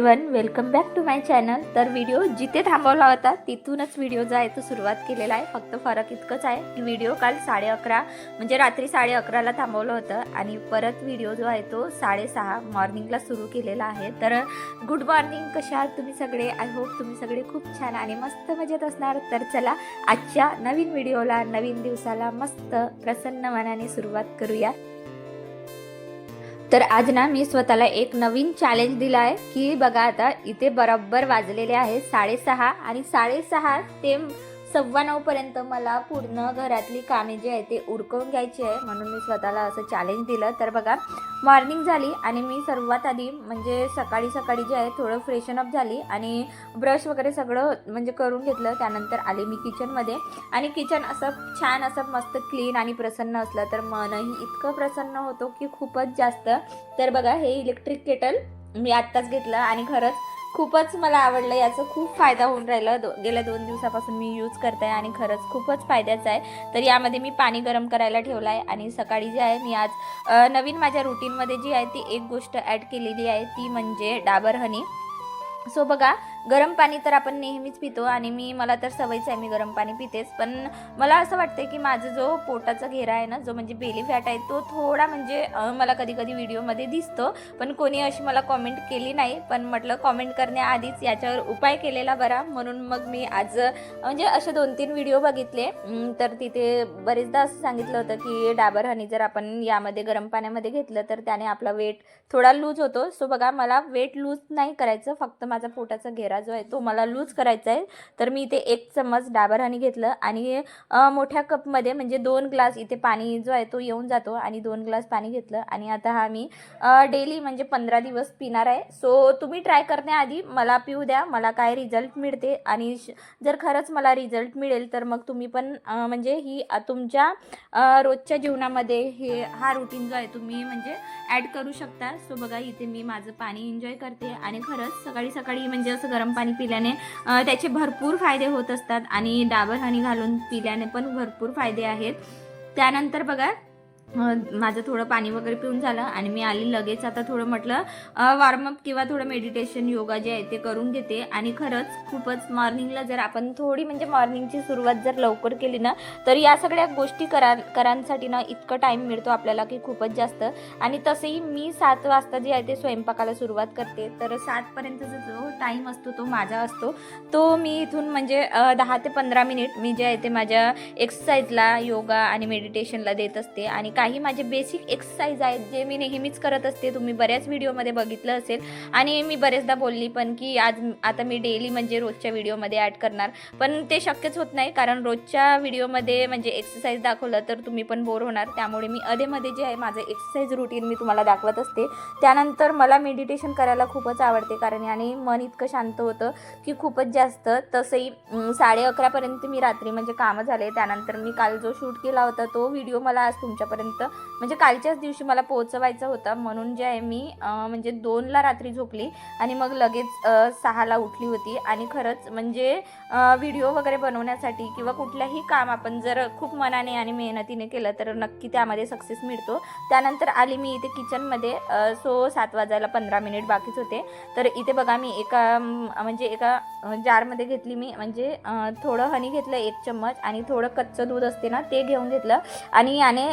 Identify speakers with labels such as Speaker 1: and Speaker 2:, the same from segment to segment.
Speaker 1: Everyone welcome back to my channel तर video जिथे थांबवला होता तिथूनच व्हिडिओ जो आहे तो सुरुवात केलेला आहे. फक्त फरक इतकंच आहे की व्हिडिओ काल साडे अकरा म्हणजे रात्री साडे अकराला थांबवलं होतं आणि परत व्हिडिओ जो आहे तो साडेसहा मॉर्निंगला सुरू केलेला आहे. तर गुड मॉर्निंग कशा आहात तुम्ही सगळे? आय होप तुम्ही सगळे खूप छान आणि मस्त मजेत असणार. तर चला आजच्या नवीन व्हिडिओला नवीन दिवसाला मस्त प्रसन्न मनाने सुरुवात करूया. तर आज ना मी स्वतःला एक नवीन चॅलेंज दिला आहे की बघा आता इथे बरोबर वाजलेले आहे साडेसहा आणि साडेसहा ते सव्वा नऊपर्यंत मला पूर्ण घरातली कामे जी आहे ते उरकवून घ्यायची आहे. म्हणून मी स्वतःला असं चॅलेंज दिलं. तर बघा मॉर्निंग झाली आणि मी सर्वात आधी म्हणजे सकाळी सकाळी जे आहे थोडं फ्रेशन अप झाली आणि ब्रश वगैरे सगळं म्हणजे करून घेतलं. त्यानंतर आले मी किचनमध्ये आणि किचन असं छान असं मस्त क्लीन आणि प्रसन्न असलं तर मनही इतकं प्रसन्न होतो की खूपच जास्त. तर बघा हे इलेक्ट्रिक केटल मी आत्ताच घेतलं आणि खरंच खूपच मला आवडलं याचा खूप फायदा होऊन राहिला. दो गेल्या दोन दिवसापासून मी यूज करते आहे आणि खरंच खूपच फायद्याचं आहे. तर यामध्ये मी पाणी गरम करायला ठेवलं आहे आणि सकाळी जे आहे मी आज नवीन माझ्या रुटीनमध्ये जी आहे ती एक गोष्ट ॲड केलेली आहे. ती म्हणजे डाबर हनी सो बघा गरम पाणी तर आपण नेहमीच पितो आणि मी मला तर सवयच आहे मी गरम पाणी पितेच. पण मला असं वाटतं की माझा जो पोटाचा घेरा आहे ना जो म्हणजे बेली फॅट आहे तो थोडा म्हणजे मला कधी कधी व्हिडिओमध्ये दिसतो. पण कोणी अशी मला कॉमेंट केली नाही. पण म्हटलं कॉमेंट करण्याआधीच याच्यावर उपाय केलेला बरा. म्हणून मग मी आज म्हणजे असे दोन तीन व्हिडिओ बघितले. तर तिथे बरेचदा असं सांगितलं होतं की डाबर हनी जर आपण यामध्ये गरम पाण्यामध्ये घेतलं तर त्याने आपला वेट थोडा लूज होतो. सो बघा मला वेट लूज नाही करायचं. फक्त माझा पोटाचा घेरा जो आहे तो मला लूज करायचा आहे. तर मी इथे एक चम्मच डाबर घेतलं आणि मोठ्या कपमध्ये म्हणजे दोन ग्लास इथे पाणी जो आहे तो येऊन जातो आणि दोन ग्लास पाणी घेतलं. आणि आता हा मी डेली म्हणजे पंधरा दिवस पिणार आहे. सो तुम्ही ट्राय करण्याआधी मला पिऊ द्या. मला काय रिझल्ट मिळते आणि जर खरंच मला रिझल्ट मिळेल तर मग तुम्ही पण म्हणजे ही तुमच्या रोजच्या जीवनामध्ये हे हा रुटीन जो आहे तुम्ही म्हणजे ॲड करू शकता. सो बघा इथे मी माझं पाणी एन्जॉय करते आणि खरंच सकाळी सकाळी म्हणजे असं गरम पाणी पिल्याने त्याचे भरपूर फायदे होत असतात आणि डाबर हनी घालून पिल्याने पण भरपूर फायदे आहेत. त्यानंतर बघा माझं थोडं पाणी वगैरे पिऊन झालं आणि मी आली लगेच आता थोडं म्हटलं वॉर्मअप किंवा थोडं मेडिटेशन योगा जे आहे ते करून घेते. आणि खरंच खूपच मॉर्निंगला जर आपण थोडी म्हणजे मॉर्निंगची सुरुवात जर लवकर केली ना तर या सगळ्या गोष्टी करा करांसाठी ना इतकं टाईम मिळतो आपल्याला की खूपच जास्त. आणि तसंही मी सात वाजता जे आहे ते स्वयंपाकाला सुरुवात करते. तर सातपर्यंतचा जो टाईम असतो तो माझा असतो. तो मी इथून म्हणजे दहा ते पंधरा मिनिट मी जे आहे ते माझ्या एक्सरसाइजला योगा आणि मेडिटेशनला देत असते. आणि काही माझे बेसिक एक्सरसाइज आहेत जे मी नेहमीच करत असते. तुम्ही बऱ्याच व्हिडिओमध्ये बघितलं असेल. आणि मी बरेचदा बोलली पण की आज आता मी डेली म्हणजे रोजच्या व्हिडिओमध्ये ॲड करणार. पण ते शक्यच होत नाही कारण रोजच्या व्हिडिओमध्ये म्हणजे एक्सरसाइज दाखवलं तर तुम्ही पण बोर होणार. त्यामुळे मी अधेमध्ये जे आहे माझं एक्सरसाइज रुटीन मी तुम्हाला दाखवत असते. त्यानंतर मला मेडिटेशन करायला खूपच आवडते कारण याने मन इतकं शांत होतं की खूपच जास्त. तसंही साडे अकरापर्यंत मी रात्री म्हणजे कामं झाले. त्यानंतर मी काल जो शूट केला होता तो व्हिडिओ मला आज तुमच्यापर्यंत म्हणजे कालच्याच दिवशी मला पोहोचवायचा होता म्हणून जे आहे मी म्हणजे दोनला रात्री झोपली आणि मग लगेच सहाला उठली होती. आणि खरंच म्हणजे व्हिडिओ वगैरे बनवण्यासाठी किंवा कुठल्याही काम आपण जर खूप मनाने आणि मेहनतीने केलं तर नक्की त्यामध्ये सक्सेस मिळतो. त्यानंतर आली मी इथे किचनमध्ये सो सात वाजायला पंधरा मिनिट बाकीच होते. तर इथे बघा मी एका म्हणजे एका जारमध्ये घेतली मी म्हणजे थोडं हनी घेतलं एक चम्मच आणि थोडं कच्चं दूध असते ना ते घेऊन घेतलं. आणि याने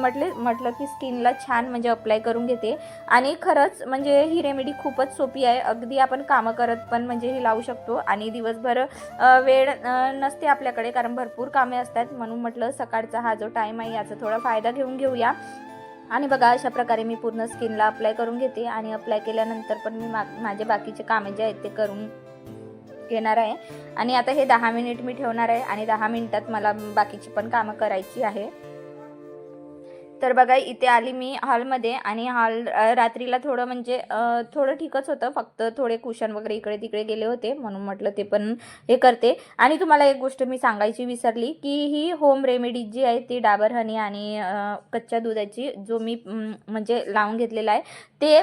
Speaker 1: म्हटले म्हटलं की स्किनला छान म्हणजे अप्लाय करून घेते. आणि खरंच म्हणजे ही रेमेडी खूपच सोपी आहे. अगदी आपण कामं करत पण म्हणजे ही लावू शकतो. आणि दिवसभर वेळ नसते आपल्याकडे कारण भरपूर कामे असतात. म्हणून म्हटलं सकाळचा हा जो टाईम आहे याचा थोडा फायदा घेऊन घेऊया. आणि बघा अशा प्रकारे मी पूर्ण स्किनला अप्लाय करून घेते. आणि अप्लाय केल्यानंतर पण मी मा माझे बाकीचे कामे जे आहेत ते करून घेणार आहे. आणि आता हे दहा मिनिट मी ठेवणार आहे. आणि दहा मिनिटात मला बाकीची पण कामं करायची आहे. तर बघा इथे आली मी हॉलमध्ये आणि हॉल रात्रीला थोडं म्हणजे थोडं ठीकच होतं. फक्त थोडे कुशन वगैरे इकडे तिकडे गेले होते म्हणून म्हटलं ते पण हे करते. आणि तुम्हाला एक गोष्ट मी सांगायची विसरली की ही होम रेमेडी जी आहे ती डाबर हनी आणि कच्च्या दुधाची जो मी म्हणजे लावून घेतलेला आहे ते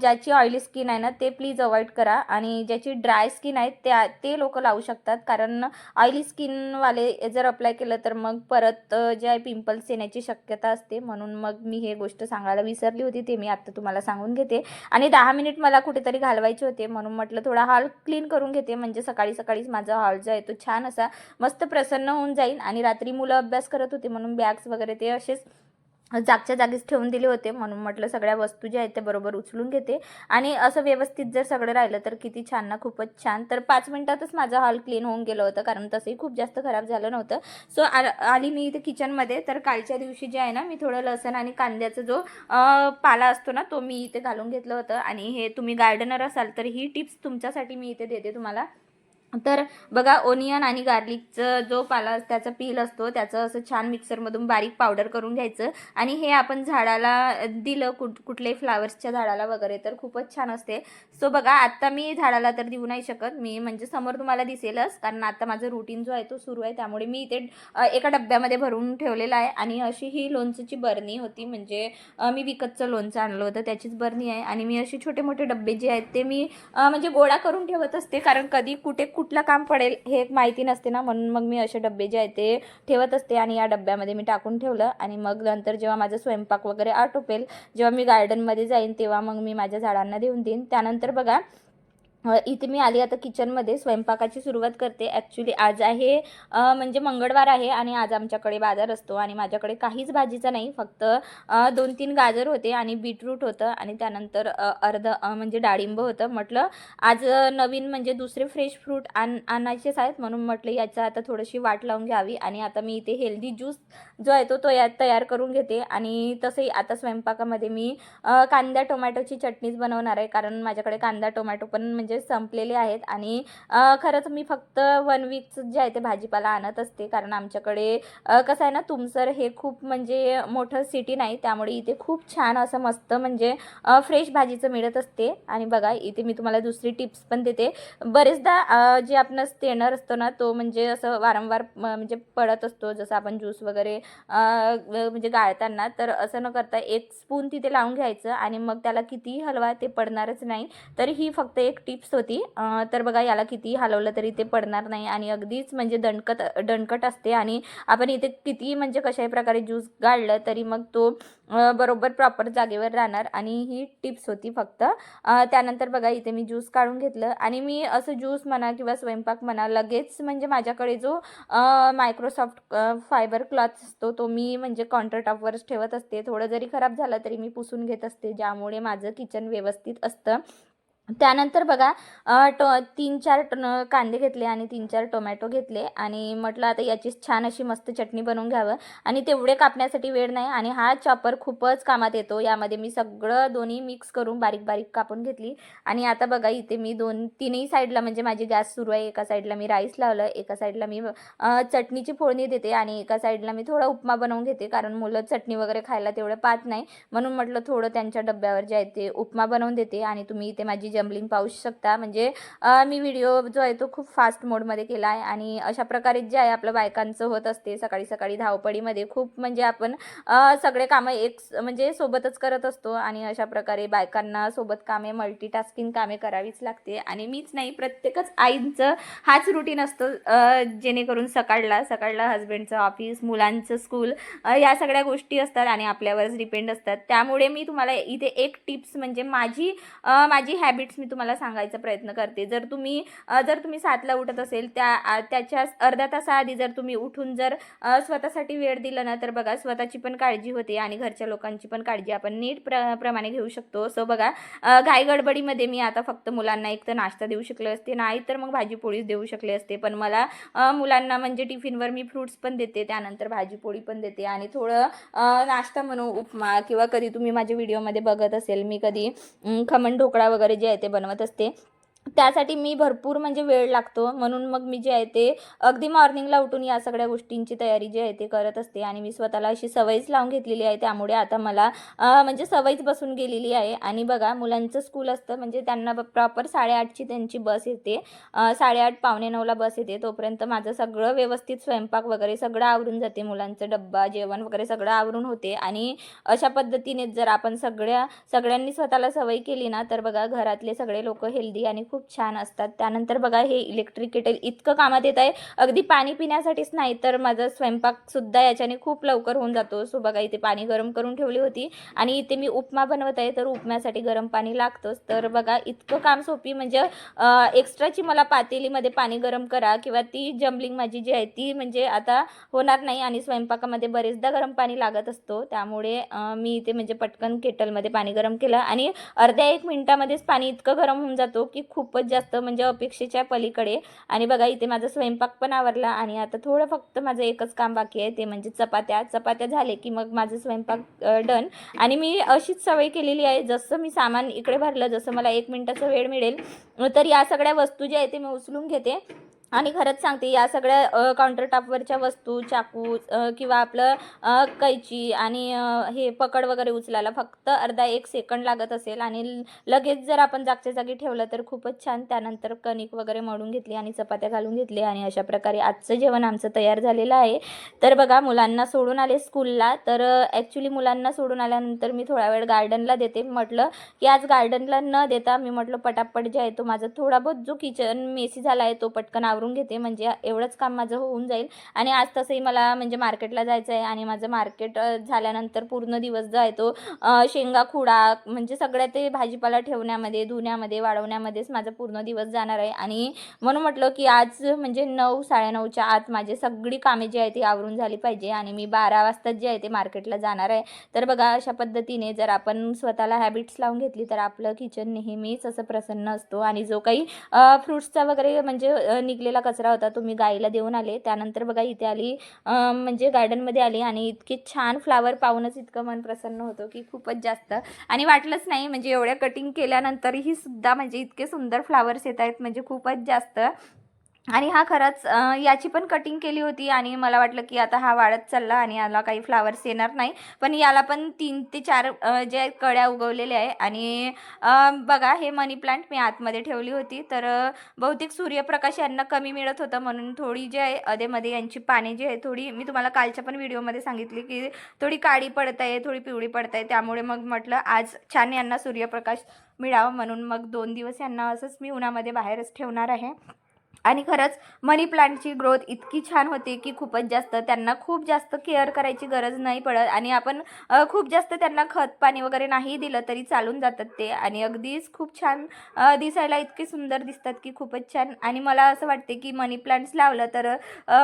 Speaker 1: ज्याची ऑइली स्किन आहे ना ते प्लीज अवॉइड करा. आणि ज्याची ड्राय स्किन आहे त्या ते लोक लावू शकतात. कारण ऑइली स्किनवाले जर अप्लाय केलं तर मग परत जे आहे पिंपल्स येण्याची शक्यता असते म्हणून म्हणून मग मी हे गोष्ट सांगायला विसरली होती ते मी आत्ता तुम्हाला सांगून घेते. आणि दहा मिनिट मला कुठेतरी घालवायचे होते म्हणून म्हटलं थोडा हॉल क्लीन करून घेते म्हणजे सकाळी सकाळीच माझा हॉल जो आहे तो छान असा मस्त प्रसन्न होऊन जाईल आणि रात्री मुलं अभ्यास करत होते म्हणून बॅग्स वगैरे ते असेच जागच्या जागीच ठेवून दिले होते म्हणून म्हटलं सगळ्या वस्तू ज्या आहेत त्या बरोबर उचलून घेते. आणि असं व्यवस्थित जर सगळं राहिलं तर किती छान ना खूपच छान. तर पाच मिनिटातच माझा हॉल क्लीन होऊन गेलं होतं कारण तसंही खूप जास्त खराब झालं नव्हतं. सो आ आली मी इथे किचनमध्ये तर कालच्या दिवशी जे आहे ना मी थोडं लसण आणि कांद्याचा जो पाला असतो ना तो मी इथे घालून घेतलं होतं. आणि हे तुम्ही गार्डनर असाल तर ही टिप्स तुमच्यासाठी मी इथे देते तुम्हाला. तर बघा ओनियन आणि गार्लिकचं जो पाला त्याचा पील असतो त्याचं असं छान मिक्सरमधून बारीक पावडर करून घ्यायचं. आणि हे आपण झाडाला दिलं कुठ कुठल्याही फ्लावर्सच्या झाडाला वगैरे तर खूपच छान असते. सो बघा आत्ता मी झाडाला तर देऊ नाही शकत. मी म्हणजे समोर तुम्हाला दिसेलच कारण आता माझं रुटीन जो आहे तो सुरू आहे. त्यामुळे मी इथे एका डब्यामध्ये भरून ठेवलेला आहे. आणि अशी ही लोणचंची बरणी होती. म्हणजे मी विकतचं लोणचं आणलं होतं. त्याचीच बरणी आहे. आणि मी असे छोटे मोठे डब्बे जे आहेत ते मी म्हणजे गोळा करून ठेवत असते. कारण कधी कुठे कुठलं काम पडेल हे माहिती नसते ना म्हणून मग मी असे डब्बे जे आहे ते ठेवत असते आणि या डब्यामध्ये मी टाकून ठेवलं आणि मग नंतर जेव्हा माझा स्वयंपाक वगैरे आटोपेल जेव्हा मी गार्डनमध्ये जाईन तेव्हा मग मी माझ्या झाडांना देऊन देईन. त्यानंतर बघा इथे मी आली आता किचनमध्ये. स्वयंपाकाची सुरुवात करते. ॲक्च्युली आज आहे म्हणजे मंगळवार आहे आणि आज आमच्याकडे बाजार असतो आणि माझ्याकडे काहीच भाजीचा नाही. फक्त दोन तीन गाजर होते आणि बीटरूट होतं आणि त्यानंतर अर्ध म्हणजे डाळिंब होतं. म्हटलं आज नवीन म्हणजे दुसरे फ्रेश फ्रूट आण आणायचेच आहेत. म्हणून म्हटलं याचं आता थोडीशी वाट लावून घ्यावी आणि आता मी इथे हेल्दी ज्यूस जो आहे तो तयार तयार करून घेते. आणि तसंही आता स्वयंपाकामध्ये मी कांदा टोमॅटोची चटणीच बनवणार आहे. कारण माझ्याकडे कांदा टोमॅटो पण म्हणजे संपलेले आहेत आणि खरंच मी फक्त वन वीकचं जे आहे ते भाजीपाला आणत असते. कारण आमच्याकडे कसं आहे ना तुमसर हे खूप म्हणजे मोठं सिटी नाही. त्यामुळे इथे खूप छान असं मस्त म्हणजे फ्रेश भाजीचं मिळत असते. आणि बघा इथे मी तुम्हाला दुसरी टिप्स पण देते. बरेचदा जे आपण स्टेनर असतो ना तो म्हणजे असं वारंवार म्हणजे पडत असतो. जसं आपण ज्यूस वगैरे म्हणजे गाळताना तर असं न करता एक स्पून तिथे लावून घ्यायचं. आणि मग त्याला कितीही हलवा ते पडणारच नाही. तर ही फक्त एक टिप्स होती. तर बघा याला कितीही हलवलं तरी ते पडणार नाही आणि अगदीच म्हणजे दणकट दणकट असते आणि आपण इथे कितीही म्हणजे कशाही प्रकारे ज्यूस गाळलं तरी मग तो बरोबर प्रॉपर जागेवर राहणार आणि ही टिप्स होती फक्त. त्यानंतर बघा इथे मी ज्यूस काढून घेतलं आणि मी असं ज्यूस म्हणा किंवा स्वयंपाक म्हणा लगेच म्हणजे माझ्याकडे जो मायक्रोसॉफ्ट फायबर क्लॉथ असतो तो मी म्हणजे काउंटर टॉपवरच ठेवत असते. थोडं जरी खराब झालं तरी मी पुसून घेत असते ज्यामुळे माझं किचन व्यवस्थित असतं. त्यानंतर बघा टो तीन चार ट- कांदे घेतले आणि तीन चार टोमॅटो घेतले आणि म्हटलं आता याची छान अशी मस्त चटणी बनवून घ्यावं आणि तेवढे कापण्यासाठी वेळ नाही आणि हा चॉपर खूपच कामात येतो. यामध्ये मी सगळं दोन्ही मिक्स करून बारीक बारीक कापून घेतली आणि आता बघा इथे मी दोन तिन्ही साईडला म्हणजे माझी गॅस सुरू आहे. एका साईडला मी राईस लावलं एका साईडला मी चटणीची फोडणी देते आणि एका साईडला मी थोडा उपमा बनवून घेते कारण मुलं चटणी वगैरे खायला तेवढं पाहत नाही. म्हणून म्हटलं थोडं त्यांच्या डब्यावर जे आहे ते उपमा बनवून देते आणि तुम्ही इथे माझी जम्बलिंग पाहू शकता. म्हणजे मी व्हिडिओ जो आहे तो खूप फास्ट मोडमध्ये केला आहे आणि अशा प्रकारे जे आहे आपलं बायकांचं होत असते सकाळी सकाळी धावपळीमध्ये खूप म्हणजे आपण सगळे कामं एक म्हणजे सोबतच करत असतो आणि अशा प्रकारे बायकांना सोबत कामे मल्टीटास्किंग कामे करावीच लागते. आणि मीच नाही प्रत्येकच आईंचं हाच रुटीन असतो जेणेकरून सकाळला सकाळला हस्बंडचं ऑफिस मुलांचं स्कूल या सगळ्या गोष्टी असतात आणि आपल्यावरच डिपेंड असतात. त्यामुळे मी तुम्हाला इथे एक टिप्स म्हणजे माझी माझी हॅबिट हॅबिट्स मी तुम्हाला सांगायचा प्रयत्न करते. जर तुम्ही जर तुम्ही सातला उठत असेल त्या त्याच्या अर्ध्या तासाआधी जर तुम्ही उठून जर स्वतःसाठी वेळ दिला ना तर बघा स्वतःची पण काळजी होते आणि घरच्या लोकांची पण काळजी आपण नीट प्र प्रमाणे घेऊ शकतो. सो बघा अ, घाई गडबडीमध्ये मी आता फक्त मुलांना एक तर नाश्ता देऊ शकले असते नाही तर मग भाजी पोळीच देऊ शकले असते. पण मला मुलांना म्हणजे टिफिनवर मी फ्रूट्स पण देते त्यानंतर भाजी पोळी पण देते आणि थोडं नाश्ता म्हणू उपमा किंवा कधी तुम्ही माझ्या व्हिडिओमध्ये बघत असेल मी कधी खमण ढोकळा वगैरे जे आहे ते बनवत असते. त्यासाठी मी भरपूर म्हणजे वेळ लागतो. म्हणून मग मी जे आहे ते अगदी मॉर्निंगला उठून या सगळ्या गोष्टींची तयारी जी आहे ते करत असते. आणि मी स्वतःला अशी सवयच लावून घेतलेली आहे. त्यामुळे आता मला म्हणजे सवयच बसून गेलेली आहे. आणि बघा मुलांचं स्कूल असतं म्हणजे त्यांना प्रॉपर साडेआठची त्यांची बस येते. साडेआठ पावणे नऊला बस येते. तोपर्यंत माझं सगळं व्यवस्थित स्वयंपाक वगैरे सगळं आवरून जाते. मुलांचं डब्बा जेवण वगैरे सगळं आवरून होते. आणि अशा पद्धतीने जर आपण सगळ्या सगळ्यांनी स्वतःला सवय केली ना तर बघा घरातले सगळे लोक हेल्दी आणि खूप खूप छान असतात. त्यानंतर बघा हे इलेक्ट्रिक केटल इतकं कामात येत आहे. अगदी पाणी पिण्यासाठीच नाही तर माझा स्वयंपाकसुद्धा याच्याने खूप लवकर होऊन जातो. सो बघा इथे पाणी गरम करून ठेवली होती आणि इथे मी उपमा बनवत आहे तर उपम्यासाठी गरम पाणी लागतंच. तर बघा इतकं काम सोपी म्हणजे एक्स्ट्राची मला पातेलीमध्ये पाणी गरम करा किंवा ती जम्बलिंग माझी जी आहे ती म्हणजे आता होणार नाही आणि स्वयंपाकामध्ये बरेचदा गरम पाणी लागत असतो. त्यामुळे मी इथे म्हणजे पटकन केटलमध्ये पाणी गरम केलं आणि अर्ध्या एक मिनटामध्येच पाणी इतकं गरम होऊन जातो की खूप खूपच जास्त म्हणजे अपेक्षेच्या पलीकडे. आणि बघा इथे माझा स्वयंपाक पण आवरला आणि आता थोडं फक्त माझं एकच काम बाकी आहे ते म्हणजे चपात्या. चपात्या झाले की मग माझं स्वयंपाक डन. आणि मी अशीच सवय केलेली आहे जसं मी सामान इकडे भरलं जसं मला एक मिनटाचा वेळ मिळेल तर या सगळ्या वस्तू ज्या आहेत ते मी उचलून घेते. आणि खरंच सांगते या सगळ्या काउंटर टॉपवरच्या वस्तू चाकू किंवा आपलं कैची आणि हे पकड वगैरे उचलायला फक्त अर्धा एक सेकंड लागत असेल आणि लगेच जर आपण जागच्या जागी ठेवलं तर खूपच छान. त्यानंतर कणिक वगैरे मळून घेतली आणि चपात्या घालून घेतली आणि अशा प्रकारे आजचं जेवण आमचं तयार झालेलं आहे. तर बघा मुलांना सोडून आले स्कूलला. तर ॲक्च्युली मुलांना सोडून आल्यानंतर मी थोडा वेळ गार्डनला देते. म्हटलं की आज गार्डनला न देता मी म्हटलं पटापट जे आहे तो माझा थोडा बहुत जो किचन मेसी झाला आहे तो पटकन आवरून घेते. म्हणजे एवढंच काम माझं होऊन जाईल. आणि आज तसंही मला म्हणजे मार्केटला जायचं आहे आणि माझं मार्केट झाल्यानंतर पूर्ण दिवस जो आहे तो शेंगा खुडा म्हणजे सगळ्या ते भाजीपाला ठेवण्यामध्ये धुण्यामध्ये वाढवण्यामध्येच माझा पूर्ण दिवस जाणार आहे. आणि म्हणून म्हटलं की आज म्हणजे नऊ साडेनऊच्या आत माझे सगळी कामे जी आहे ती आवरून झाली पाहिजे. आणि मी बारा वाजता जे आहे ते मार्केटला जाणार आहे. तर बघा अशा पद्धतीने जर आपण स्वतःला हॅबिट्स लावून घेतली तर आपलं किचन नेहमीच असं प्रसन्न असतो. आणि जो काही फ्रुट्सचा वगैरे म्हणजे निघले निघलेला कचरा होता तो मी गाईला देऊन आले. त्यानंतर बघा इथे आली म्हणजे गार्डनमध्ये आली आणि इतके छान फ्लावर पाहूनच इतकं मन प्रसन्न होतं की खूपच जास्त. आणि वाटलंच नाही म्हणजे एवढ्या कटिंग केल्यानंतरही सुद्धा म्हणजे इतके सुंदर फ्लावर्स येत आहेत म्हणजे खूपच जास्त. आणि हा खरंच याची पण कटिंग केली होती आणि मला वाटलं की आता हा वाढत चालला आणि याला काही फ्लावर्स येणार नाही. पण याला पण तीन ते चार जे कड्या उगवलेल्या आहे आणि बघा हे मनी प्लांट मी आतमध्ये ठेवली होती. तर बहुतेक सूर्यप्रकाश यांना कमी मिळत होतं म्हणून थोडी जे आहे अधेमध्ये यांची पाने जी आहे थोडी मी तुम्हाला कालच्या पण व्हिडिओमध्ये सांगितली की थोडी काळी पडत आहे थोडी पिवळी पडत आहे. त्यामुळे मग म्हटलं आज छान यांना सूर्यप्रकाश मिळावा म्हणून मग दोन दिवस यांना असंच मी उन्हामध्ये बाहेरच ठेवणार आहे. आणि खरंच मनी प्लांटची ग्रोथ इतकी छान होते की खूपच जास्त त्यांना खूप जास्त केअर करायची गरज नाही पडत आणि आपण खूप जास्त त्यांना खत पाणी वगैरे नाही दिलं तरी चालून जातात ते. आणि अगदीच खूप छान दिसायला इतके सुंदर दिसतात की खूपच छान. आणि मला असं वाटते की मनी प्लांट्स लावलं तर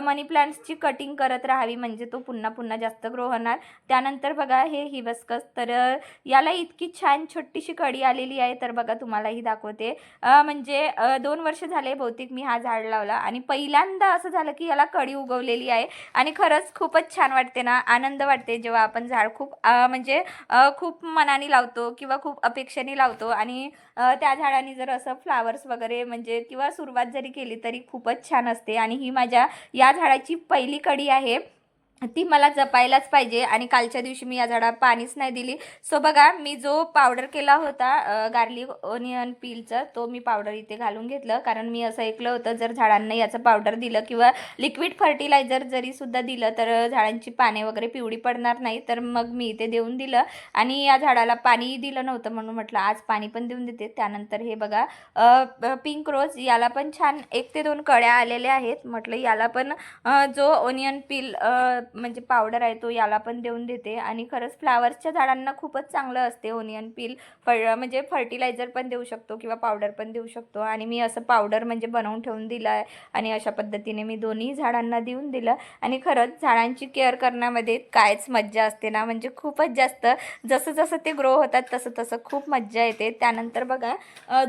Speaker 1: मनी प्लांट्सची कटिंग करत राहावी म्हणजे तो पुन्हा पुन्हा जास्त ग्रो होणार. त्यानंतर बघा हे हिबस्कस तर याला इतकी छान छोटीशी कडी आलेली आहे तर बघा तुम्हालाही दाखवते. म्हणजे दोन वर्ष झाले बहुतेक मी हा झाड झाड लावला आणि पहिल्यांदा असं झालं की याला कडी उगवलेली आहे आणि खरंच खूपच छान वाटते ना आनंद वाटते जेव्हा आपण झाड खूप म्हणजे खूप मनाने लावतो किंवा खूप अपेक्षेने लावतो आणि त्या झाडाने जर असं फ्लावर्स वगैरे म्हणजे किंवा सुरुवात जरी केली तरी खूपच छान असते आणि ही माझ्या या झाडाची पहिली कडी आहे. ती मला जपायलाच पाहिजे आणि कालच्या दिवशी मी या झाडाला पाणीच नाही दिली. सो बघा मी जो पावडर केला होता गार्लिक ओनियन पीलचं तो मी पावडर इथे घालून घेतलं. कारण मी असं ऐकलं होतं जर झाडांना याचं पावडर दिलं किंवा लिक्विड फर्टिलायझर जरी सुद्धा दिलं तर झाडांची पाने वगैरे पिवळी पडणार नाही. तर मग मी इथे देऊन दिलं. आणि या झाडाला पाणी दिलं नव्हतं म्हणून म्हटलं आज पाणी पण देऊन देते. त्यानंतर हे बघा पिंक रोज याला पण छान एक ते दोन कळ्या आलेल्या आहेत. म्हटलं याला पण जो ओनियन पील म्हणजे पावडर आहे तो याला पण देऊन देते. आणि खरंच फ्लावर्सच्या झाडांना खूपच चांगलं असते. ओनियन पील फळ म्हणजे फर्टिलायझर पण देऊ शकतो किंवा पावडर पण देऊ शकतो. आणि मी असं पावडर म्हणजे बनवून ठेवून दिलं आहे आणि अशा पद्धतीने मी दोन्ही झाडांना देऊन दिलं. आणि खरंच झाडांची केअर करण्यामध्ये कायच मज्जा असते ना? म्हणजे खूपच जास्त जसं जसं ते ग्रो होतात तसं तसं खूप मज्जा येते. त्यानंतर बघा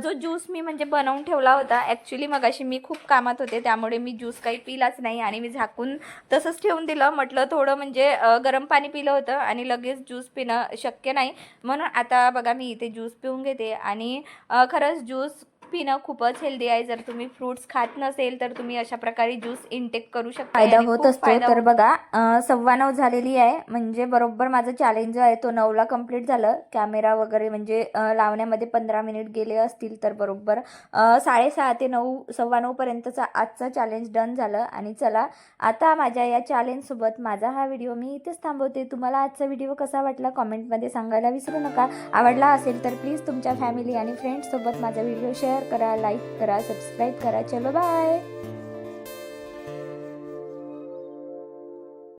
Speaker 1: जो ज्यूस मी म्हणजे बनवून ठेवला होता ॲक्च्युली मगाशी मी खूप कामात होते. त्यामुळे मी ज्यूस काही पिलाच नाही. आणि मी झाकून तसंच ठेवून दिलं. म्हटलं थोडं म्हणजे गरम पाणी पिलं होतं आणि लगेच ज्यूस पिणं शक्य नाही. म्हणून आता बघा मी इथे ज्यूस पिऊन घेते आणि खरंच ज्यूस पिणं खूपच हेल्दी आहे. जर तुम्ही फ्रुट्स खात नसेल तर तुम्ही अशा प्रकारे ज्यूस इनटेक करू शकता. फायदा होत असतो. तर. बघा सव्वा नऊ झालेली आहे. म्हणजे बरोबर माझं चॅलेंज जो आहे तो नऊला कंप्लीट झालं. कॅमेरा वगैरे म्हणजे लावण्यामध्ये पंधरा मिनिट गेले असतील तर बरोबर. साडेसहा ते नऊ सव्वा नऊपर्यंतचा आजचं चॅलेंज डन झालं. आणि चला आता माझ्या या चॅलेंजसोबत माझा हा व्हिडिओ मी इथेच थांबवते. तुम्हाला आजचा व्हिडिओ कसा वाटला कॉमेंटमध्ये सांगायला विसरू नका. आवडला असेल तर प्लीज तुमच्या फॅमिली आणि फ्रेंड्ससोबत माझा व्हिडिओ शेअर शेअर करा लाईक करा सबस्क्राईब करा. चलो बाय